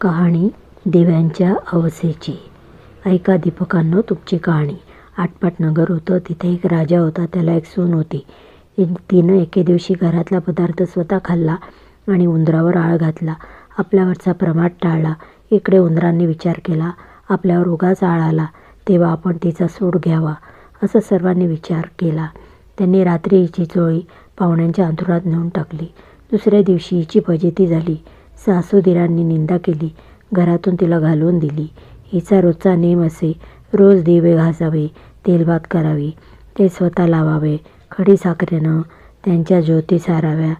कहाणी दिव्यांच्या अवसेची. ऐका दीपकांनो तुमची कहाणी. आटपाट नगर होतं तिथे एक राजा होता त्याला एक सून होती. तिनं एके दिवशी घरातला पदार्थ स्वतः खाल्ला आणि उंदरावर आळ घातला. आपल्यावरचा प्रमाद टाळला. इकडे उंदरांनी विचार केला. आपल्यावर उगाच आळ आला. तेव्हा आपण तिचा सूड घ्यावा असं सर्वांनी विचार केला. त्यांनी रात्री हिची चोळी पाहुण्यांच्या अंथरुणात नेऊन टाकली. दुसऱ्या दिवशी हिची फजिती झाली. सासूदिरांनी निंदा केली. घरातून तिला घालवून दिली. हिचा रोजचा नेम असे रोज दिवे घासावे तेलभात करावी ते स्वतः लावावे खडी साखरेनं त्यांच्या ज्योती साराव्या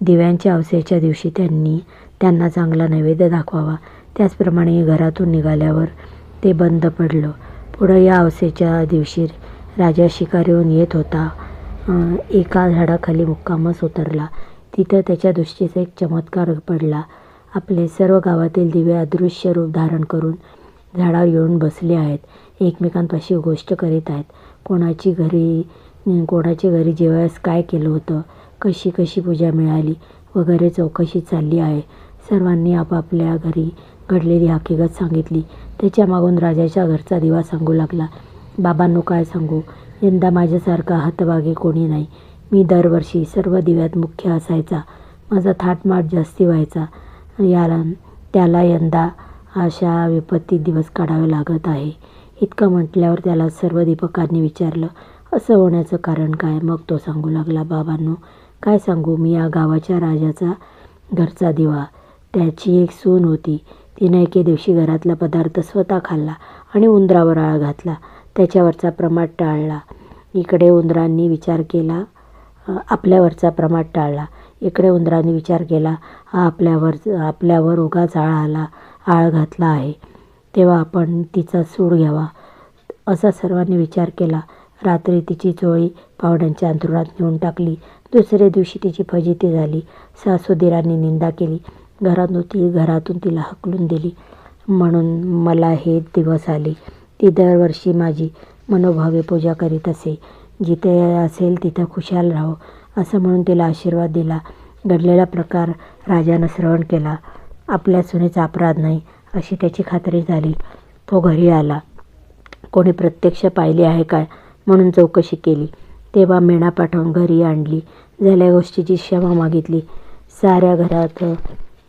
दिव्यांच्या अवसेच्या दिवशी त्यांनी त्यांना चांगला नैवेद्य दाखवावा. त्याचप्रमाणे घरातून निघाल्यावर ते बंद पडलं. पुढं या अवसेच्या दिवशी राजा शिकारीहून येत होता. एका झाडाखाली मुक्कामच उतरला. तिथं त्याच्या दृष्टीचा एक चमत्कार पडला. आपले सर्व गावातील दिवे अदृश्य रूप धारण करून झाडावर येऊन बसले आहेत. एकमेकांपाशी गोष्ट करीत आहेत. कोणाची घरी कोणाच्या घरी जेवायस काय केलं होतं? कशी कशी पूजा मिळाली? वगैरे चौकशी चालली आहे. सर्वांनी आपापल्या घरी घडलेली हकीकत सांगितली. त्याच्या मागून राजाच्या घरचा दिवा सांगू लागला. बाबांनो काय सांगू? यंदा माझ्यासारखा हतभागी कोणी नाही. मी दरवर्षी सर्व दिव्यात मुख्य असायचा. माझा थाटमाट जास्ती व्हायचा. याला त्याला यंदा अशा विपत्तीत दिवस काढावे लागत आहे. इतकं म्हटल्यावर त्याला सर्व दीपकांनी विचारलं असं होण्याचं कारण काय? मग तो सांगू लागला बाबांनो काय सांगू? मी या गावाच्या राजाचा घरचा दिवा. त्याची एक सून होती. तिने एके दिवशी घरातला पदार्थ स्वतः खाल्ला आणि उंदरावर आळ घातला. त्याच्यावरचा प्रमाद टाळला. इकडे उंदरांनी विचार केला आपल्यावरचा प्रमाद टाळला. इकडे उंदरांनी विचार केला हा आपल्यावर आपल्यावर उगाच आळ आला आळ घातला आहे. तेव्हा आपण तिचा सूड घ्यावा असा सर्वांनी विचार केला. रात्री तिची चोळी पाहुण्यांच्या अंथरुणात नेऊन टाकली. दुसऱ्या दिवशी तिची फजिती झाली. सासूदिरांनी निंदा केली. घरातून ती घरातून तिला हकलून दिली. म्हणून मला हे दिवस आले. ती दरवर्षी माझी मनोभावे पूजा करीत असे. जिथे असेल तिथं खुशाल राहो असं म्हणून तिला आशीर्वाद दिला. घडलेला प्रकार राजानं श्रवण केला. आपल्या सुनेचा अपराध नाही अशी त्याची खात्री झाली. तो घरी आला. कोणी प्रत्यक्ष पाहिली आहे काय? म्हणून चौकशी केली. तेव्हा मेणा पाठवून घरी आणली. झाल्या गोष्टीची क्षमा मागितली. साऱ्या घरात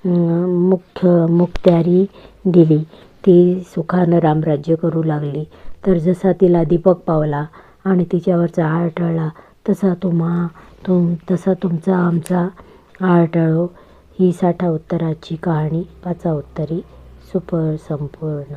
मुख्य मुखत्यारी दिली. ती सुखानं रामराज्य करू लागली. तर जसा तिला दीपक पावला आणि तिच्यावरचा आळटळला तसा तुम्हा तुम तसा तुमचा आमचा आळटळो ही साठा उत्तराची कहाणी पाचा उत्तरी सुपर संपूर्ण